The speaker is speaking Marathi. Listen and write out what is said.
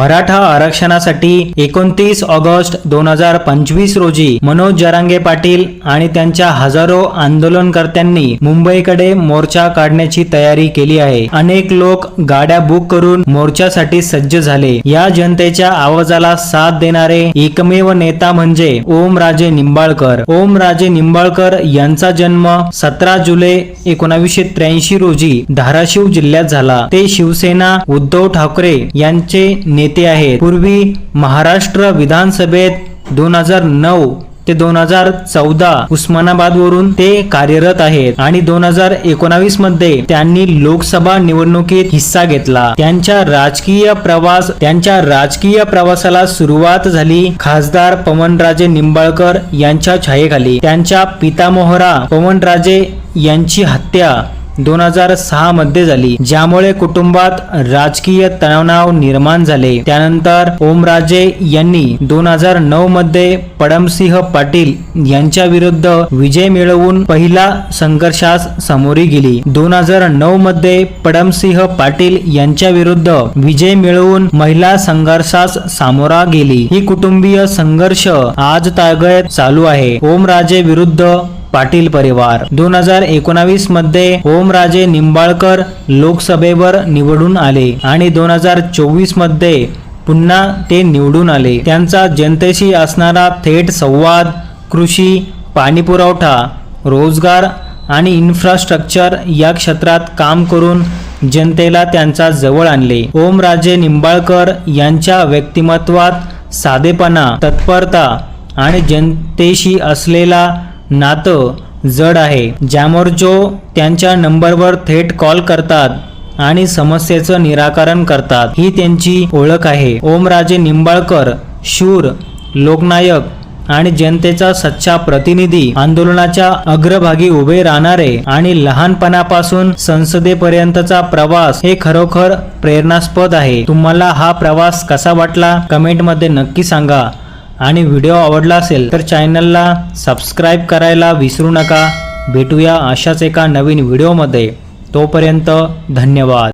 मराठा आरक्षणासाठी एकोणतीस ऑगस्ट दोन हजार पंचवीस रोजी मनोज जरांगे पाटील आणि त्यांच्या हजारो आंदोलनकर्त्यांनी मुंबईकडे मोर्चा काढण्याची तयारी केली आहे. अनेक लोक गाड्या बुक करून मोर्चासाठी सज्ज झाले. या जनतेच्या आवाजाला साथ देणारे एकमेव नेता म्हणजे ओम राजे निंबाळकर. ओम राजे निंबाळकर यांचा जन्म सतरा जुलै एकोणावीसशे त्र्याऐंशी रोजी धाराशिव जिल्ह्यात झाला. ते शिवसेना उद्धव ठाकरे यांचे नेते आहेत. पूर्वी महाराष्ट्र विधानसभेत दोन हजार नऊ ते दोन हजार चौदा उस्मानाबाद वरून ते कार्यरत आहेत आणि दोन हजार एकोणावीसमध्ये त्यांनी लोकसभा निवडणुकीत हिस्सा घेतला. त्यांच्या राजकीय प्रवास त्यांच्या राजकीय प्रवासाला सुरुवात झाली खासदार पवनराजे निंबाळकर यांच्या छायेखाली. त्यांच्या पितामोहरा पवनराजे यांची हत्या दोन हजार सहा मध्ये झाली ज्यामुळे कुटुंबात राजकीय तणाव निर्माण झाले. त्यानंतर ओमराजे यांनी दोन हजार नऊ मध्ये पडमसिंह पाटील यांच्या विरुद्ध विजय मिळवून पहिला संघर्षास सामोरी गेली. दोन हजार नऊ मध्ये पडमसिंह पाटील यांच्या विरुद्ध विजय मिळवून महिला संघर्षास सामोरा गेली. ही कुटुंबीय संघर्ष आज तागत चालू आहे. ओमराजे विरुद्ध पाटील परिवार. दोन हजार एकोणावीसमध्ये ओमराजे निंबाळकर लोकसभेवर निवडून आले आणि दोन हजार चोवीसमध्ये पुन्हा ते निवडून आले. त्यांचा जनतेशी असणारा थेट संवाद कृषी पाणीपुरवठा रोजगार आणि इन्फ्रास्ट्रक्चर या क्षेत्रात काम करून जनतेला त्यांचा जवळ आणले. ओमराजे निंबाळकर यांच्या व्यक्तिमत्वात साधेपणा तत्परता आणि जनतेशी असलेला नातं जड आहे. ज्यावर जो त्यांच्या नंबरवर थेट कॉल करतात आणि समस्येचं निराकरण करतात ही त्यांची ओळख आहे. ओमराजे निंबाळकर शूर लोकनायक आणि जनतेचा सच्चा प्रतिनिधी आंदोलनाच्या अग्रभागी उभे राहणारे आणि लहानपणापासून संसदेपर्यंतचा प्रवास हे खरोखर प्रेरणास्पद आहे. तुम्हाला हा प्रवास कसा वाटला? कमेंटमध्ये नक्की सांगा. आणि व्हिडिओ आवडला असेल तर चॅनलला सबस्क्राईब करायला विसरू नका. भेटूया अशाच एका नवीन व्हिडिओमध्ये. तोपर्यंत धन्यवाद.